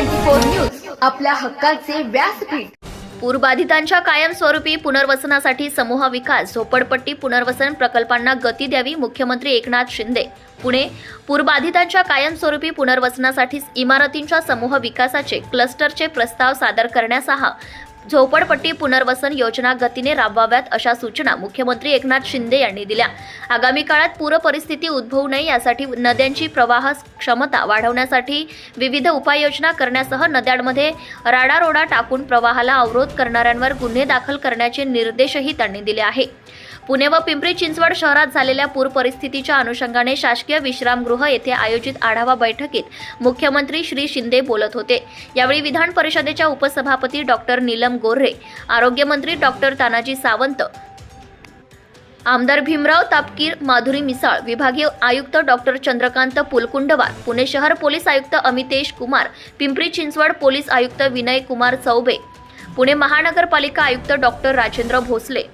Twenty four news आपल्या हक्काचे व्यासपीठ. पूरबाधितांच्या कायमस्वरूपी पुनर्वसनासाठी समूह विकास झोपडपट्टी पुनर्वसन प्रकल्पांना गती द्यावी मुख्यमंत्री एकनाथ शिंदे. पुणे पूरबाधितांच्या कायमस्वरूपी पुनर्वसनासाठी इमारतींच्या समूह विकासाचे क्लस्टरचे प्रस्ताव सादर करण्यासह झोपडपट्टी पुनर्वसन योजना गतीने राबवाव्यात अशा सूचना मुख्यमंत्री एकनाथ शिंदे यांनी दिल्या. आगामी काळात पूरपरिस्थिती उद्भवू नये यासाठी नद्यांची प्रवाह क्षमता वाढवण्यासाठी विविध उपाययोजना करण्यासह नद्यांमध्ये राडारोडा टाकून प्रवाहाला अवरोध करणाऱ्यांवर गुन्हे दाखल करण्याचे निर्देशही त्यांनी दिले आहे. पुणे व पिंपरी चिंचवड शहरात झालेल्या पूर परिस्थितीच्या अनुषंगाने शासकीय विश्रामगृह येथे आयोजित आढावा बैठकीत मुख्यमंत्री श्री शिंदे बोलत होते. यावेळी विधान परिषदेच्या उपसभापती डॉक्टर नीलम गोऱ्हे आरोग्यमंत्री डॉक्टर तानाजी सावंत आमदार भीमराव तापकीर माधुरी मिसाळ विभागीय आयुक्त डॉक्टर चंद्रकांत पुलकुंडवार पुणे शहर पोलीस आयुक्त अमितेश कुमार पिंपरी चिंचवड पोलीस आयुक्त विनय कुमार चौबे पुणे महानगरपालिका आयुक्त डॉक्टर राजेंद्र भोसले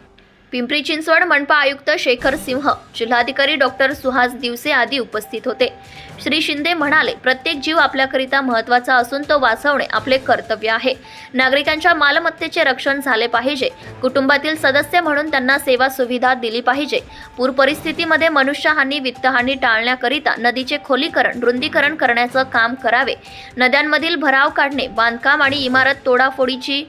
पिंपरी चिंचवड मनपा आयुक्त शेखर सिंह जिल्हाधिकारी डॉक्टर सुहास दिवसे आदी उपस्थित होते. श्री शिंदे म्हणाले प्रत्येक जीव आपल्याकरिता महत्त्वाचा असून तो वाचवणे आपले कर्तव्य आहे. नागरिकांच्या मालमत्तेचे रक्षण झाले पाहिजे. कुटुंबातील सदस्य म्हणून त्यांना सेवा सुविधा दिली पाहिजे. पूर परिस्थितीमध्ये मनुष्यहानी वित्तहानी टाळण्याकरिता नदीचे खोलीकरण रुंदीकरण करण्याचं काम करावे. नद्यांमधील भराव काढणे बांधकाम आणि इमारत तोडाफोडीची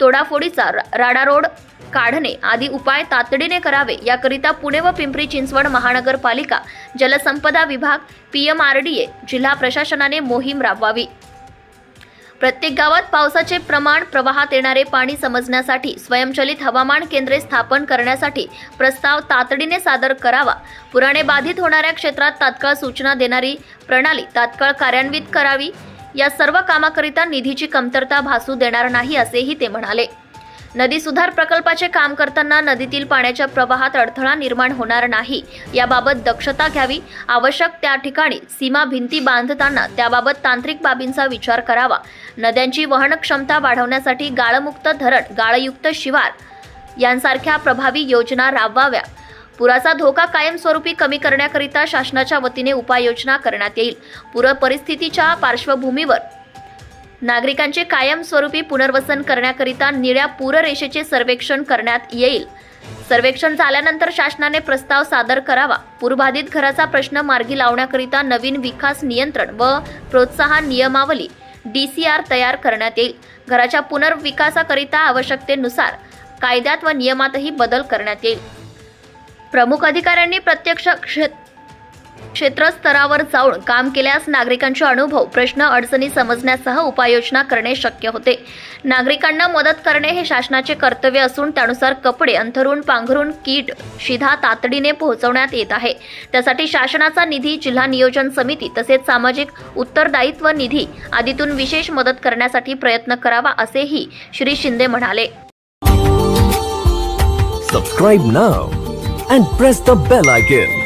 तोडाफोडीचा रा- राडारोड काढणे आदी उपाय तातडीने करावे याकरिता पुणे व पिंपरी चिंचवड महानगरपालिका जलसंपदा विभाग पीएमआरडीए जिल्हा प्रशासनाने मोहीम राबवावी. प्रत्येक गावात पावसाचे प्रमाण प्रवाहात येणारे पाणी समजण्यासाठी स्वयंचलित हवामान केंद्रे स्थापन करण्यासाठी प्रस्ताव तातडीने सादर करावा. पुराने बाधित होणाऱ्या क्षेत्रात तात्काळ सूचना देणारी प्रणाली तात्काळ कार्यान्वित करावी. या सर्व कामाकरिता निधीची कमतरता भासू देणार नाही असेही ते म्हणाले. नदी सुधार प्रकल्पाचे काम करताना नदीतील पाण्याच्या प्रवाहात अडथळा निर्माण होणार नाही. याबाबत दक्षता घ्यावी. आवश्यक त्या ठिकाणी सीमा भिंती बांधताना त्याबाबत तांत्रिक बाबींचा विचार करावा. नद्यांची वहन क्षमता वाढवण्यासाठी गाळमुक्त धरण गाळयुक्त शिवार यांसारख्या प्रभावी योजना राबवाव्या. पुराचा धोका कायमस्वरूपी कमी करण्याकरिता शासनाच्या वतीने उपाययोजना करण्यात येईल. पूर परिस्थितीच्या पार्श्वभूमीवर नागरिकांचे कायमस्वरूपी पुनर्वसन करण्याकरिता निळ्या पूररेषेचे सर्वेक्षण करण्यात येईल. सर्वेक्षण झाल्यानंतर शासनाने प्रस्ताव सादर करावा. पूरबाधित घराचा प्रश्न मार्गी लावण्याकरिता नवीन विकास नियंत्रण व प्रोत्साहन नियमावली डी सी आर तयार करण्यात येईल. घराच्या पुनर्विकासाकरिता आवश्यकतेनुसार कायद्यात व नियमातही बदल करण्यात येईल. प्रमुख अधिकाऱ्यांनी प्रत्यक्ष क्षेत्र क्षेत्रस्तरावर जाऊन काम केल्यास नागरिकांचे अनुभव प्रश्न अडचणी समजण्यासह उपाययोजना करणे शक्य होते. नागरिकांना मदत करणे हे शासनाचे कर्तव्य असून त्यानुसार कपडे अंथरून पांघरून कीट शिधा तातडीने पोहोचवण्यात येत आहे. त्यासाठी शासनाचा निधी जिल्हा नियोजन समिती तसेच सामाजिक उत्तरदायित्व निधी आदीतून विशेष मदत करण्यासाठी प्रयत्न करावा असेही श्री शिंदे म्हणाले. Subscribe now and press the bell icon.